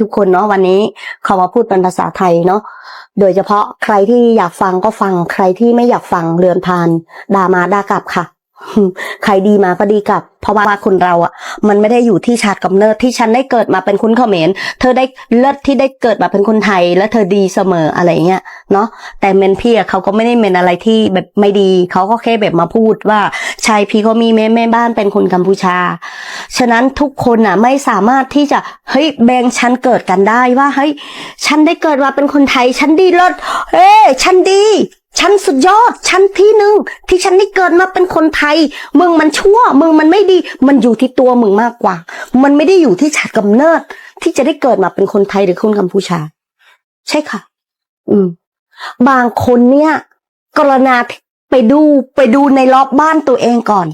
ทุกคนเนาะวันนี้เขามาพูดเป็นภาษาไทยเนาะโดยเฉพาะใครที่อยากฟังก็ฟัง ใครที่ไม่อยากฟังเรือนพานด่ามาด่ากลับค่ะ ใครดีมาก็ดีกลับ เพราะว่าคนเราอะ มันไม่ได้อยู่ที่ชาติกำเนิดที่ฉันได้เกิดมาเป็นคนเขมรเธอได้เลิศที่ได้เกิดมาเป็นคนไทย และเธอดีเสมออะไรเงี้ยเนาะแต่เมนพี่อะเขาก็ไม่ได้เมนอะไรที่แบบไม่ดีเขาก็แค่แบบมาพูดว่า ชายพี่เขามีแม่แม่บ้านเป็นคนกัมพูชา ฉะนั้นทุกคนน่ะไม่สามารถที่จะเฮ้ยแบ่งชั้นเกิดกันได้ว่าเฮ้ยฉันได้เกิดมาเป็นคนไทยฉันดีเลิศเอ้ยฉันดีฉันสุดยอด ฉันที่หนึ่งที่ฉันได้เกิดมาเป็นคนไทยมึงมันชั่วมึงมันไม่ดี มันอยู่ที่ตัวมึงมากกว่า มันไม่ได้อยู่ที่ชาติกำเนิด ที่จะได้เกิดมาเป็นคนไทยหรือคนกัมพูชา ใช่ค่ะ อืม บางคนเนี่ย กรณา ไปดูไปดูในรอบบ้านตัวเองก่อน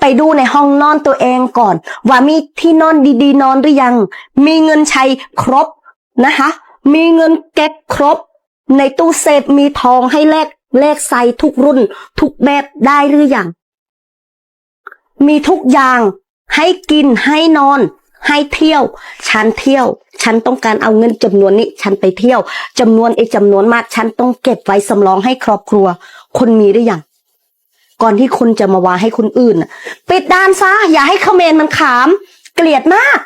ไปดูในห้องนอนตัวเองก่อน ว่ามีที่นอนดีๆ นอนหรือยัง มีเงินใช้ครบนะคะ มีเงินเก็บครบ ในตู้เซฟมีทองให้แลกแลกใส่ทุกรุ่น ทุกแบบได้หรือยังมีทุกอย่างให้กินให้นอน ให้เที่ยว ฉันเที่ยว ฉันต้องการเอาเงินจำนวนนี้ ฉันไปเที่ยวจำนวนไอ้จำนวนมาก ฉันต้องเก็บไว้สำรองให้ครอบครัว คนมีหรือยังก่อนที่คุณจะมาว่าให้คนอื่นน่ะปิดด้านซะอย่าให้เขมรมันขาม เกลียดมาก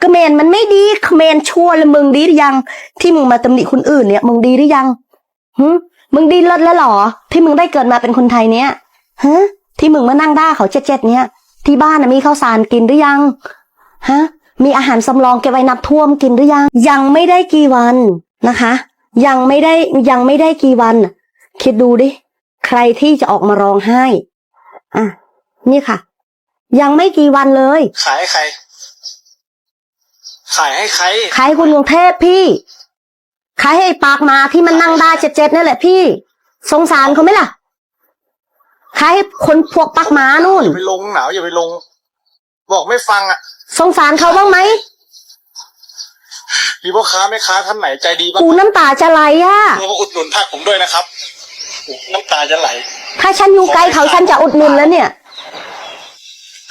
เขมรมันไม่ดีเขมรชั่วแล้วมึงดีหรือยัง ที่มึงมาตำหนิคนอื่นเนี่ยมึงดีหรือยังหึมึงดีเลิศแล้วหรอ ที่มึงได้เกิดมาเป็นคนไทยเนี่ยฮะที่มึงมานั่งด่าเขาเจ็ดๆเนี่ยที่บ้านน่ะมีข้าวสารกินหรือยัง ฮะ มีอาหารสำรองเก็บไว้นับท่วมกินหรือยัง ยังไม่ได้กี่วันนะคะ ยังไม่ได้ยังไม่ได้กี่วัน คิดดูดิ ใครที่จะออกมาร้องไห้ อะ นี่ค่ะ ยังไม่กี่วันเลย ขายให้ใคร ขายให้ใคร ขายให้คุณกรุงเทพพี่ ขายให้ไอ้ปากหมาที่มันนั่งได้เจ็ดๆนี่แหละพี่ สงสารเขาไหมล่ะ ขายให้คนพวกปากหมานู่น อย่าไปลงหนาวอย่าไปลง บอกไม่ฟังอะ สงสารเขาบ้างไหมมีพ่อค้าแม่ค้าท่านไหนใจดีบ้างกูน้ำตาจะไหลอะลงมาอุดหนุนผักผมด้วยนะครับ น้ำตาจะไหล ถ้าฉันอยู่ไกลเขาฉันจะอุดหนุนแล้วเนี่ย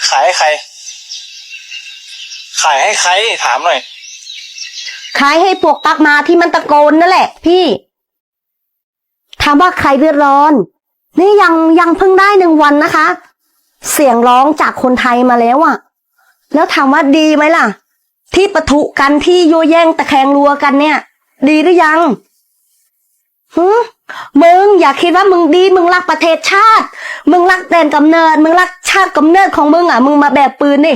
ขายให้ใคร ขายให้ใครถามหน่อย ขายให้พวกปักมาที่มันตะโกนนั่นแหละ พี่ถามว่าใครเดือดร้อน นี่ยังยังเพิ่งได้หนึ่งวันนะคะ เสียงร้องจากคนไทยมาแล้วอะแล้วถามว่าดีไหมล่ะ ที่ปะทุกันที่โยแย่งตะแคงรัวกันเนี่ย ดีหรือยังฮึมึงอย่าคิดว่ามึงดี มึงรักประเทศชาติ มึงรักแดนกำเนิด มึงรักชาติกำเนิดของมึงอะ มึงมาแบบปืนดิ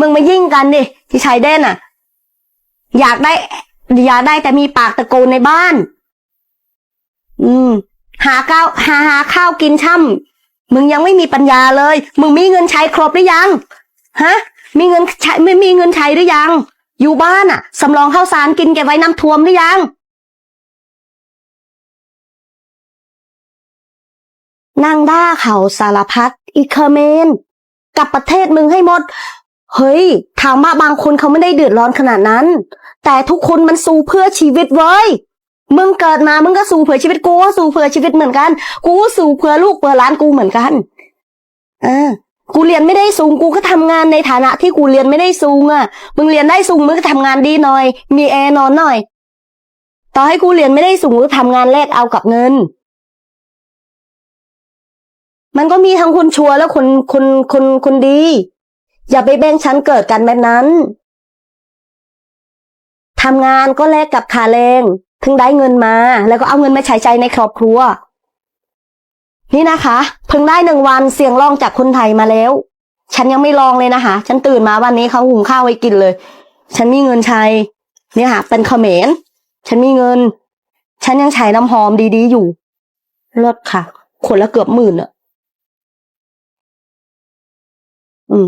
มึงมายิงกันดิที่ชายแดนอะ อยากได้อยากได้แต่มีปากตะโกนในบ้าน อืม หาข้าวหาหาข้าวกินช่ำ มึงยังไม่มีปัญญาเลย มึงมีเงินใช้ครบหรือยัง ฮะ มีเงินใช้ไม่มีเงินใช้หรือยัง อยู่บ้านอะสำรองข้าวสารกินเก็บไว้น้ำท่วมหรือยัง นางด่าเขาสารพัดอีเคอร์เมนกับประเทศมึงให้หมด เฮ้ย ถามว่าบางคนเขาไม่ได้เดือดร้อนขนาดนั้น แต่ทุกคนมันสู้เพื่อชีวิตเว้ย มึงเกิดมามึงก็สู้เพื่อชีวิตกูก็สู้เพื่อชีวิตเหมือนกัน กูก็สู้เพื่อลูกเพื่อหลานกูเหมือนกันเออกูเรียนไม่ได้สูงกูก็ทำงานในฐานะที่กูเรียนไม่ได้สูงอะ มึงเรียนได้สูงมึงก็ทำงานดีหน่อย มีแอร์นอนหน่อย ต่อให้กูเรียนไม่ได้สูงกูทำงานแลกเอากับเงิน มันก็มีทั้งคนชั่วและคนคนคนคนดี อย่าไปแบ่งชั้นเกิดกันแบบนั้นทำงานก็แลกกับค่าแรง ถึงได้เงินมา แล้วก็เอาเงินมาใช้ใจในครอบครัว นี่นะคะ เพิ่งได้หนึ่งวันเสียงร้องจากคนไทยมาแล้ว ฉันยังไม่ลองเลยนะคะ ฉันตื่นมาวันนี้เขาหุงข้าวไว้กินเลย ฉันมีเงินใช้เนี่ยค่ะ เป็นเขมรฉันมีเงิน ฉันยังใช้น้ำหอมดีๆอยู่เลิศค่ะคนละเกือบหมื่นอะอืม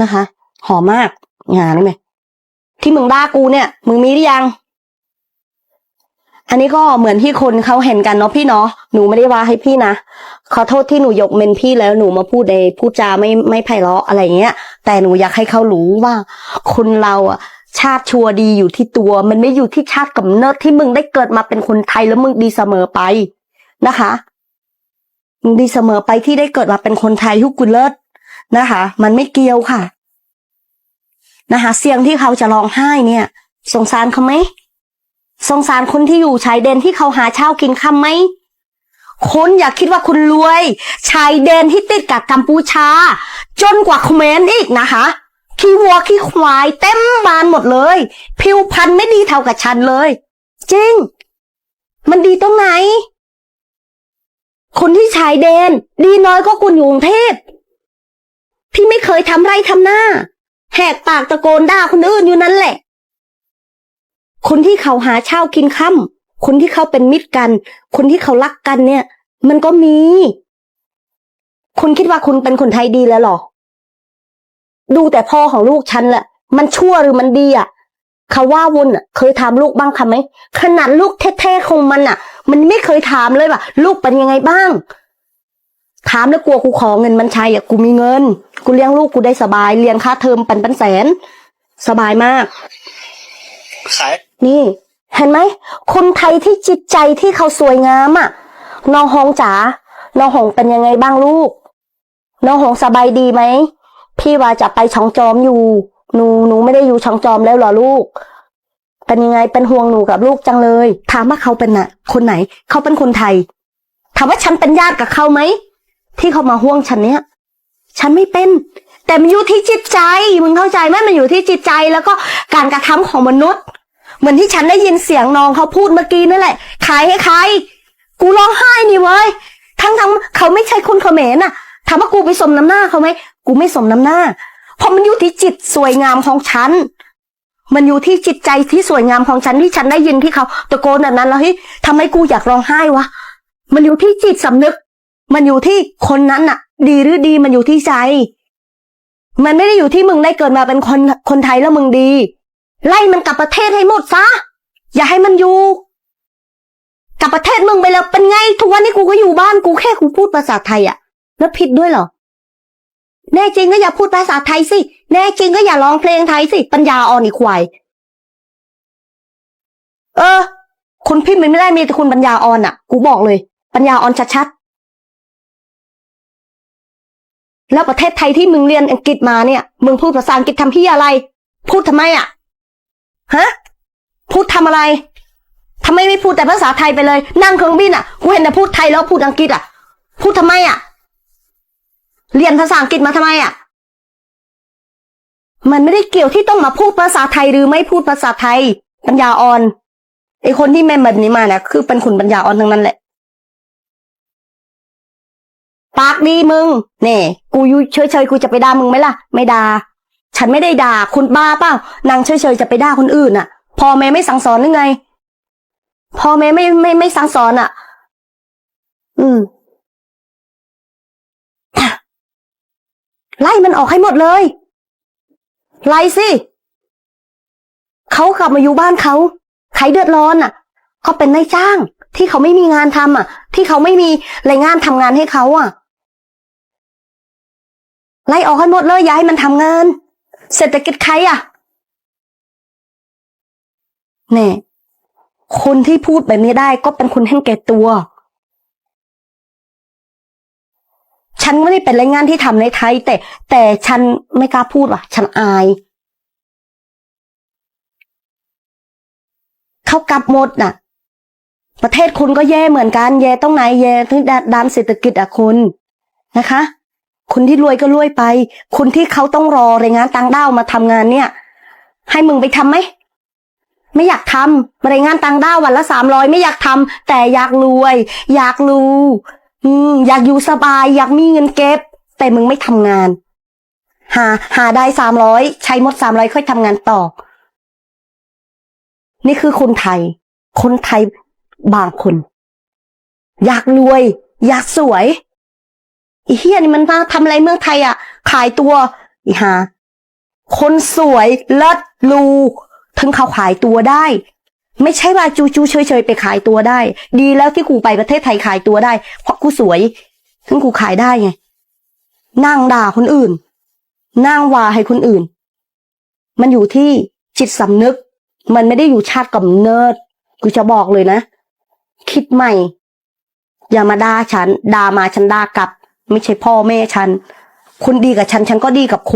นะคะ หอมมากงานได้ไหมที่มึงด่ากูเนี่ย มึงมีหรือยัง อันนี้ก็เหมือนที่คนเขาเห็นกันเนาะพี่เนาะหนูไม่ได้ว่าให้พี่นะขอโทษที่หนูยกเมนพี่แล้วหนูมาพูดในพูดจาไม่ไม่ไพเราะอะไรเงี้ย แต่หนูอยากให้เขารู้ว่า คนเราอะชาติชัวดีอยู่ที่ตัว มันไม่อยู่ที่ชาติกำเนิดที่มึงได้เกิดมาเป็นคนไทยแล้วมึงดีเสมอไปนะคะมึงดีเสมอไปที่ได้เกิดมาเป็นคนไทยทุกกุลเลิศนะคะ มันไม่เกี่ยวค่ะ นะคะ เสียงที่เขาจะร้องไห้เนี่ย สงสารเขาไหม สงสารคนที่อยู่ชายแดนที่เขาหาเช้ากินค่ำไหมคุณอย่าคิดว่าคุณรวย ชายแดนที่ติดกับกัมพูชา จนกว่าเขมรอีกนะคะขี้วัวขี้ควายเต็มบานหมดเลย ผิวพรรณไม่ดีเท่ากับฉันเลย จริง มันดีตรงไหน คนที่ชายแดน ดีน้อยก็คุณอยู่กรุงเทพพี่ไม่เคยทำไรทำหน้า แหกปากตะโกนด่าคนอื่นอยู่นั่นแหละ คนที่เขาหาเช่ากินค่ำคนที่เขาเป็นมิตรกัน คนที่เขารักกันเนี่ย มันก็มี คุณคิดว่าคุณเป็นคนไทยดีแล้วหรอ ดูแต่พ่อของลูกฉันแหละ มันชั่วหรือมันดีอะเขาว่าวุนอะ เคยถามลูกบ้างคำไหมขนาดลูกแท้ๆของมันอะ มันไม่เคยถามเลยว่าลูกเป็นยังไงบ้าง ถามแล้วกลัวกูขอเงินมันใช้อะกูมีเงิน กูเลี้ยงลูกกูได้สบายเรียนค่าเทอมเป็นเป็นแสน สบายมากขาย นี่ เห็นไหม คนไทยที่จิตใจที่เขาสวยงามอะ น้องหงจ๋า น้องหงเป็นยังไงบ้างลูก น้องหงสบายดีไหม พี่ว่าจะไปช่องจอมอยู่ หนูหนูไม่ได้อยู่ช่องจอมแล้วหรอลูก เป็นยังไง เป็นห่วงหนูกับลูกจังเลย ถามว่าเขาเป็นน่ะคนไหน เขาเป็นคนไทย ถามว่าฉันเป็นญาติกับเขาไหม ที่เขามาห่วงฉันเนี้ย ฉันไม่เป็นแต่มันอยู่ที่จิตใจ มึงเข้าใจไหมมันอยู่ที่จิตใจแล้วก็การกระทำของมนุษย์ เหมือนที่ฉันได้ยินเสียงน้องเขาพูดเมื่อกี้นั่นแหละขายให้ใคร กูร้องไห้นี่เว้ย ทั้งทั้งๆเขาไม่ใช่คนเขมรน่ะ ถามว่ากูไปสมน้ำหน้าเขาไหม กูไม่สมน้ำหน้า เพราะมันอยู่ที่จิตสวยงามของฉัน มันอยู่ที่จิตใจที่สวยงามของฉันที่ฉันได้ยินที่เขาตะโกนแบบนั้นแล้วเฮ้ยทำให้กูอยากร้องไห้วะ มันอยู่ที่จิตสำนึก มันอยู่ที่คนนั้นน่ะ ดีหรือดีมันอยู่ที่ใจ มันไม่ได้อยู่ที่มึงได้เกิดมาเป็นคนคนไทยแล้วมึงดี ไล่มันกลับประเทศให้หมดซะ อย่าให้มันอยู่ กลับประเทศมึงไปแล้วเป็นไง ทุกวันนี้กูก็อยู่บ้านกูแค่กูพูดภาษาไทยอะแล้วผิดด้วยเหรอ แน่จริงก็อย่าพูดภาษาไทยสิ แน่จริงก็อย่าร้องเพลงไทยสิ ปัญญาอ่อนอีควาย เออคุณพิมพ์มันไม่ได้มีแต่คุณปัญญาอ่อนอะกูบอกเลย ปัญญาอ่อนชัดๆ แล้วประเทศไทยที่มึงเรียนอังกฤษมาเนี่ย มึงพูดภาษาอังกฤษทำพี่อะไร พูดทำไมอะ ฮะพูดทำอะไรทำไมไม่พูดแต่ภาษาไทยไปเลย นั่งเครื่องบินอะกูเห็นแต่พูดไทยแล้วพูดอังกฤษอะพูดทำไมอะเรียนภาษาอังกฤษมาทำไมอะมันไม่ได้เกี่ยวที่ต้องมาพูดภาษาไทยหรือไม่พูดภาษาไทย ปัญญาอ่อนไอคนที่แม่แบบนี้มาเนี่ยคือเป็นคนปัญญาอ่อนทั้งนั้นแหละปากดีมึง เน่ กูยู่เฉยๆ กูจะไปด่ามึงไหมล่ะ ไม่ด่า ฉันไม่ได้ด่าคุณบ้าเปล่านางเฉยๆจะไปด่าคนอื่นอะ พ่อแม่ไม่สั่งสอนหรือไง พ่อแม่ไม่ไม่ไม่สั่งสอนอะ อืมไล่มันออกให้หมดเลย ไล่สิเขากลับมาอยู่บ้านเขาใครเดือดร้อนอะเขาเป็นนายจ้าง ที่เขาไม่มีงานทำอะ ที่เขาไม่มีแรงงานทำงานให้เขาอะ ไล่ออกให้หมดเลย อย่าให้มันทำงาน เศรษฐกิจใครอะแน่คนที่พูดแบบนี้ได้ก็เป็นคนแห่งแก่ตัว ฉันไม่ได้เป็นแรงงานที่ทำในไทย แต่ แต่ฉันไม่กล้าพูดว่ะ ฉันอาย เขากลับหมดน่ะ ประเทศคุณก็แย่เหมือนกัน แย่ตรงไหน แย่ที่ด้านเศรษฐกิจอะคุณนะคะ คนที่รวยก็รวยไป คนที่เขาต้องรอแรงงานต่างด้าวมาทำงานเนี่ย ให้มึงไปทำไหมไม่อยากทำแรงงานต่างด้าววันละสามร้อยไม่อยากทำแต่อยากรวย อยากรู้อืมอยากอยู่สบาย อยากมีเงินเก็บ แต่มึงไม่ทำงาน หา หาได้สามร้อยใช้หมดสามร้อยค่อยทำงานต่อ นี่คือคนไทย คนไทยบางคน อยากรวย อยากสวย อีเฮียนี่มันมาทำอะไรเมืองไทยอะ ขายตัว อีหาคนสวยเลิศรูถึงเขาขายตัวได้ ไม่ใช่ว่าจูจูเฉยเฉยๆไปขายตัวได้ ดีแล้วที่กูไปประเทศไทยขายตัวได้ เพราะกูสวย ถึงกูขายได้ไงนั่งด่าคนอื่นนั่งว่าให้คนอื่น มันอยู่ที่จิตสำนึก มันไม่ได้อยู่ชาติกำเนิด กูจะบอกเลยนะ คิดใหม่ อย่ามาด่าฉันด่ามาฉันด่ากลับ ไม่ใช่พ่อแม่ฉัน คุณดีกับฉัน ฉันก็ดีกับคุณ